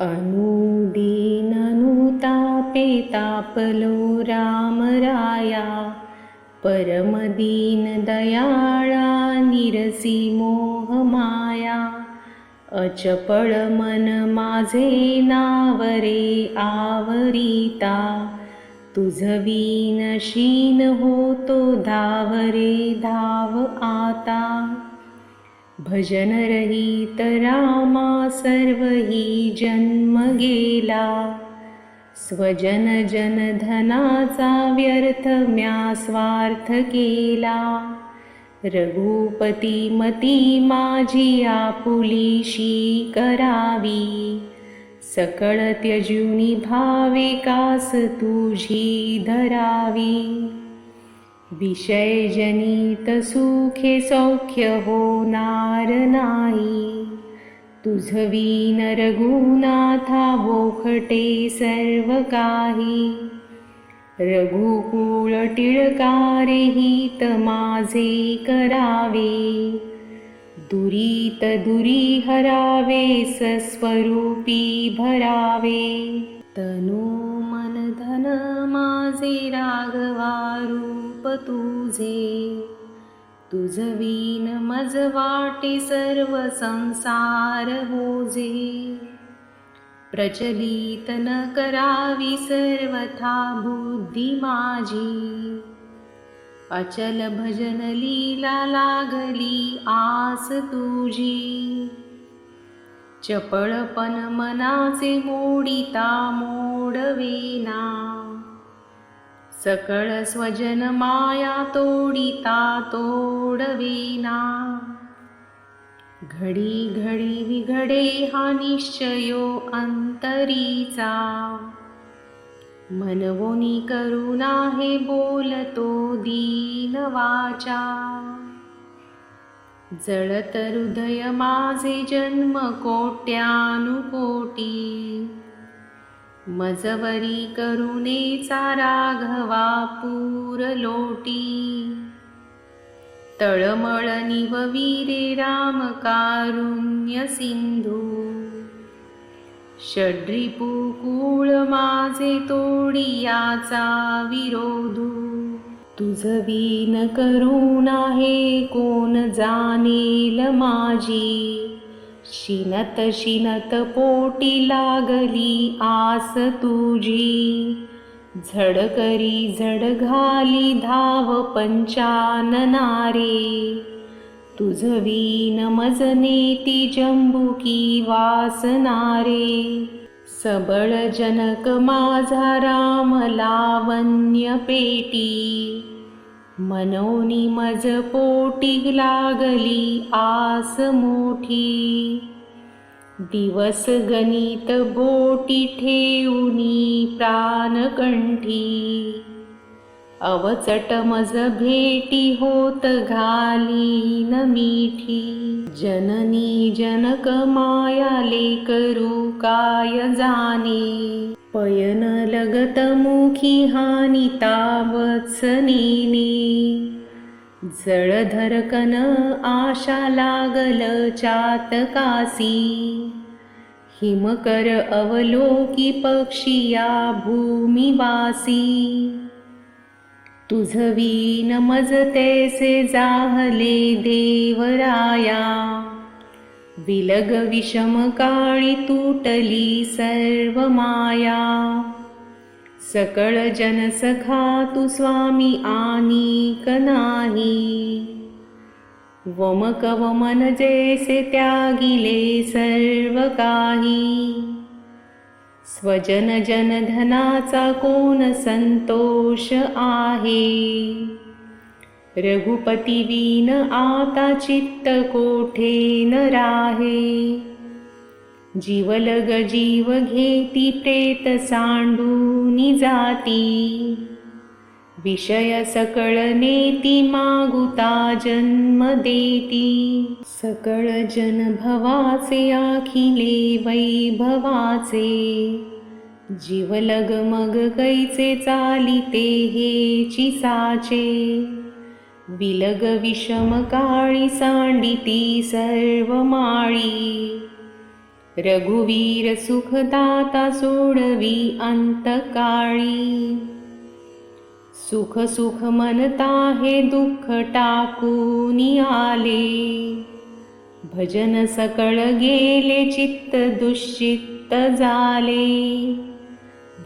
अनुदीननुतापे तापलो रामराया परमदीनदयाळा निरसी मोहमाया। अचपळ मन माझे नावरे आवरिता तुझवीन शीन होतो धावरे धाव आता भजन रहित रामा सर्व ही जन्म गेला. स्वजन जन धनाचा व्यर्थ म्या स्वार्थ केला. रघुपती मती माझी आपुलीशी करावी. सकळ त्यजुनी भावे कास तुझी धरावी. विषयजनित सुखे सौख्य होणार नाही. तुझवीन रघुनाथा बोखटे सर्व काही रघुकुळ टिळकारे हित माझे करावे. दुरीत दुरी हरावे सस्वरूपी भरावे. तनु मन धन माझे राघवारू. रूप तुझे. तुझवीन मज वाटे सर्व संसार होजे प्रचलित न करावी सर्वथा बुद्धी माझी. अचल भजन लीला लागली आस तुझी. चपळपण मनाचे मोडिता मोडवेना सकळ स्वजन माया तोडिता तोडवीना घडी घडी विघडे हा निश्चयो अंतरीचा. मनवोनी करुणा हे बोलतो दीन वाचा. जळत हृदय माझे जन्म कोट्यानुकोटी. मजवरी करुणेचा राघवा पूर लोटी. तळमळ निववीरे राम कारुण्य सिंधू. षड्रिपुकुळ माझे तोडियाचा विरोधू. तुझ वीन करुणा हे कोण जाणेल माझी? शिनत शिनत पोटी लागली आस तुझी. झड करी झड घाली धाव पंचाननारे तुझ वीन मजने ती जंबुकी वासनारे. सबळ जनक माझा राम लावण्य पेटी. मनोनी मज पोटी लागली आस मोठी. दिवस गणित बोटी ठेवूनी प्राणकंठी. अवचट मज भेटी होत घाली न मिठी. जननी जनक मायाले करू काय जाणे पयन लगत मुखी हानी तावत्सनेने जळधरकन आशा लागल चातकासी हिमकर अवलोकी पक्षिया भूमिवासी. तुझवीन मज तैसे जाहले देवराया. विलग विषम काळी तुटली सर्व माया. सकळ जन सखा तू स्वामी आनीक नाही. वमक वमन जैसे त्यागिले सर्व काही. स्वजन जन धनाचा कोण संतोष आहे? रघुपती वीन आता चित्त कोठे न राहे? जीवलग जीव घेती प्रेत सांडूनी जाती. विषय सकळ नेती मागुता जन्म देती. सकळ जन भवाचे आखिले वैभवाचे. जीवलग मग कैचे चालिते हे चिसाचे. विलग विषम काळी सांडिती सर्व माळी. रघुवीर सुखदाता सोडवी अंतकाळी सुख सुख मनता हे दुःख टाकून आले. भजन सकळ गेले चित्त दुश्चित्त झाले.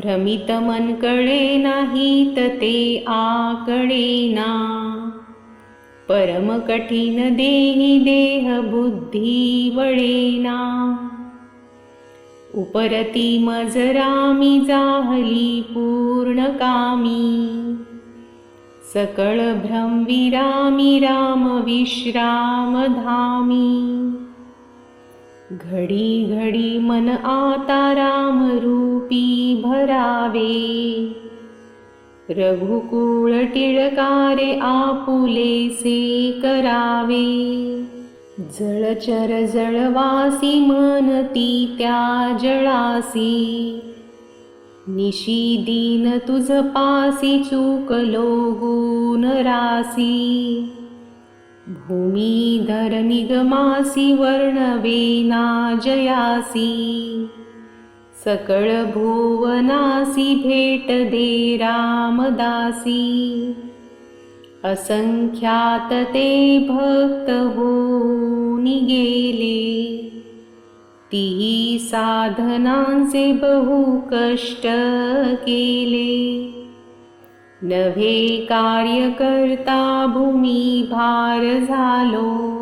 भ्रमित मन कळे नाहीत ते आकडेना परम कठीण देही देह बुद्धी वळेना उपरती मजरामी जाहली पूर्ण कामी. सकळ भ्रमविरामी राम विश्राम घडी घडी मन आता राम रूपी भरावे। रघुकुळ टिळकारे आपुलेसे करावे। जळचर जळवासी मनती त्या जळासी निशी दीन तुझ पासी चुकलो गुण रासी. भूमीधर निगमासी वर्णवेना जयासी. सकळ भुवनासी भेट दे रामदासी. असंख्यात ते भक्त होऊन गेले. ती साधनांचे बहु कष्ट केले। नव्हे कार्य करता भूमी भार झालो।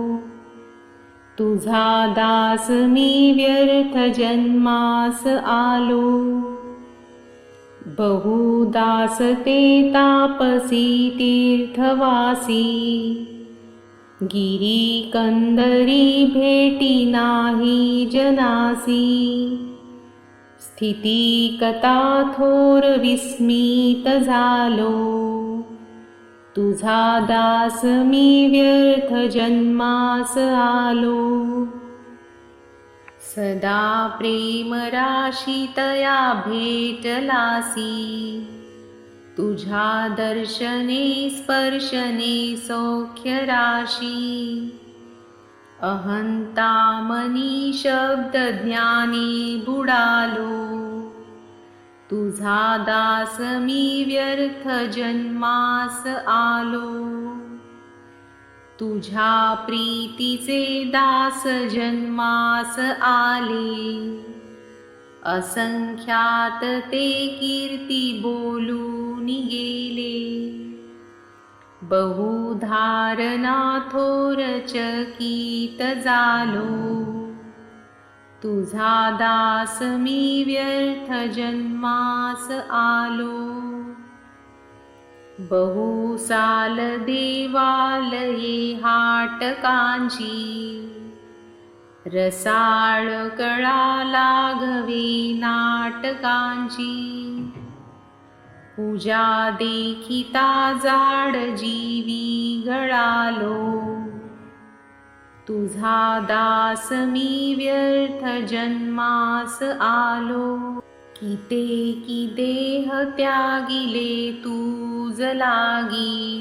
तुझा दास मी व्यर्थ जन्मास आलो। बहुदास ते तापसी तीर्थवासी गिरी कंदरी भेटी नाही जनासी। स्थिती कथा थोर विस्मित झालो। तुझा दास मी व्यर्थ जन्मास आलो। सदा प्रेम राशी तया भेटलासी तुझ्या दर्शने स्पर्शने सौख्य राशी. अहंता मनी शब्द बुडालो. तुझा दास मी व्यर्थ जन्मास आलो. तुझ्या प्रीतीचे दास जन्मास आले. असंख्यात ते कीर्ती बोलून गेले. बहुधारणा थोर झालो. तुझा दास मी व्यर्थ जन्मास आलो. बहु साल देवालये हाटकांची रसाळ कळा लाघवी नाटकांची. पूजा देखिता जाड जीवी गळालो. तुझा दास मी व्यर्थ जन्मास आलो. किते की देह त्यागिले तू लागी.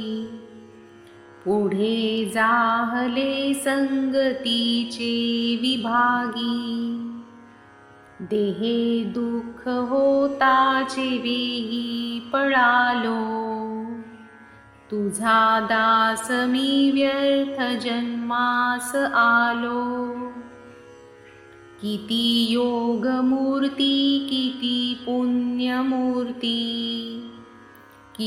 पुढे जाहले संगतीचे विभागी. देहे दुःख होताचे वेही पळालो. तुझा दास मी व्यर्थ जन्मास आलो. किती योग मूर्ती किती पुण्यमूर्ती.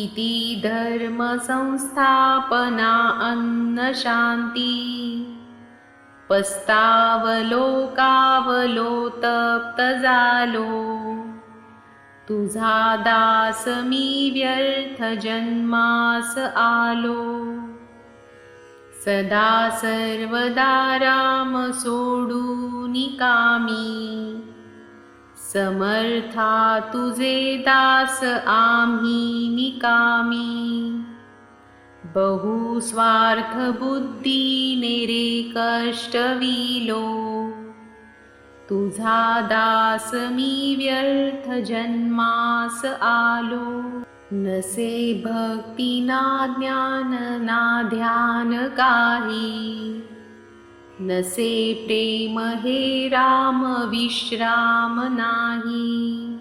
इति धर्मसंस्थापना अन्नशान्ति पस्तावलोकावलोतप्तजालो। तुझा दासमी व्यर्थ जन्मास आलो। सदा सर्वम सोडू निकामी समर्था तुझे दास आम्ही निकामी। बहु स्वार्थ बुद्धीने रे कष्टविलो तुझा दास मी व्यर्थ जन्मास आलो। नसे भक्ती ना ज्ञान ना ध्यान काही नसे प्रेम हे राम विश्राम नाही।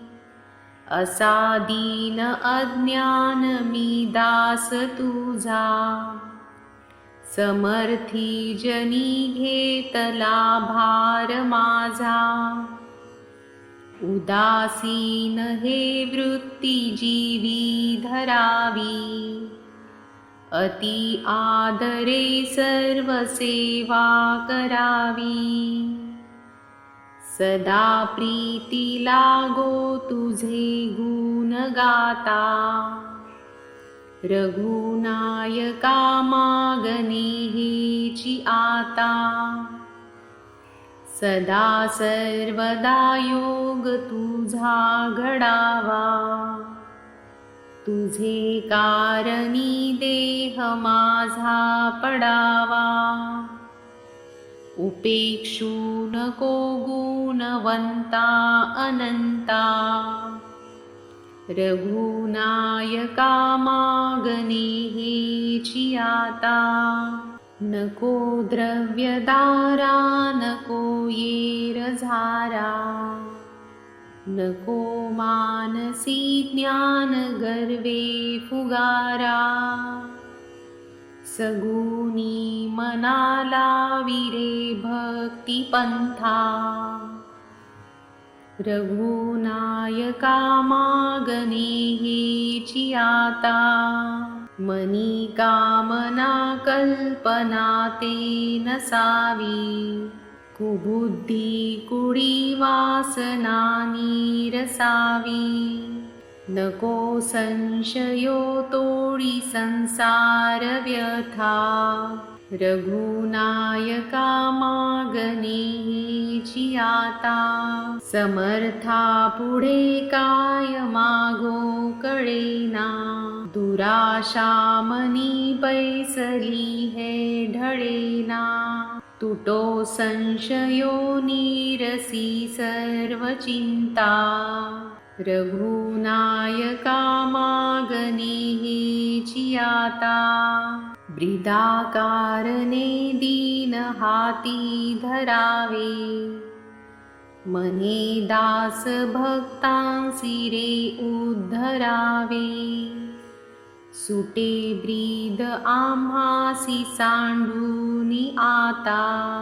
असा दीन अज्ञान मी दास तुझा। समर्थी जनी घेतला भार माझा। उदासीन हे वृत्ती जीवी धरावी अति आदरे सर्व सेवा करावी सदा प्रीती लागो तुझे गुण गाता रघुनायका मागणे हेची आता। सदा सर्वदा योग तुझा घडावा तुझे कारणी देह माझा पडावा. उपेक्षू नको गुणवंता अनंता. रघुनायका मागणे हेची आता नको द्रव्यदारा नको येर न को मानसि ज्ञानगर्वे फुगारा। सगुणीमनाला विरे भक्तिपन्था। रघुनायकामागनेः चियाता। मणिकामना कल्पना ते न सावि। कुबुद्धि न को संशयो तोडि संसारव्यथा। व्यथा रघुनायका मागणे हेची आता समर्था पुढे काय मागो कळेना। दुराशा मनी बैसली हे ढळेना। तुटो संशयो नीरसी सर्व चिंता रघुनायका मागणे हेची दाकारने दीनहाी धरावे। मने दासभक्ता सिरे उद्धरावे। सुटे ब्रीद आमासी साण्डूनि आता।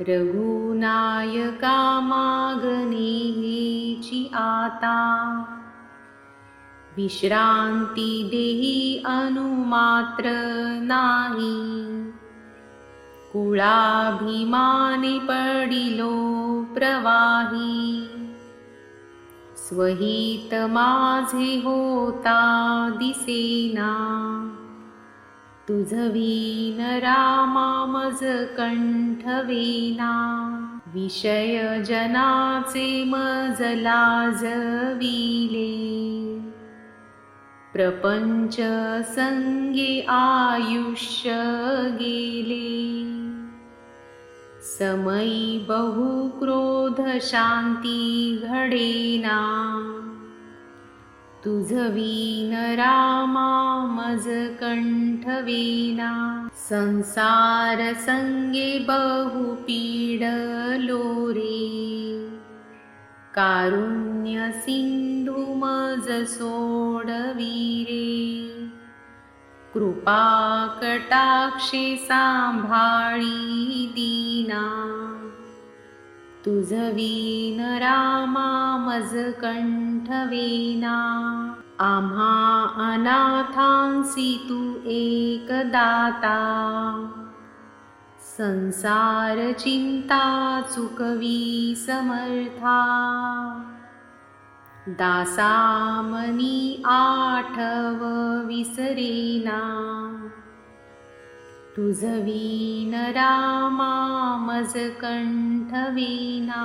रघुनायकामागने आता। विश्रांती देही अनुमात्र नाही। कुळाभिमाने पडिलो प्रवाही। स्वहित माझे होता दिसेना। तुझवीन रामा मज कंठवेना विषय जनाचे मज लाजविले प्रपंच संगे आयुष्य गेले। समयी बहु क्रोध शांती घडेना। तुझवीन रामा मज कंठवेना संसार संगे बहु पीडलो रे कारुण्यसिन्धुमजसोडवीरे सोडवीरे साम्भाळी दीना तुझवीन जीनरामामज कण्ठवेना आमा अनाथांसि तु एकदाता संसारचिन्ता चुकविसमर्था दासामनी आठवविसरेना तु जीनरामामजकण्ठवेना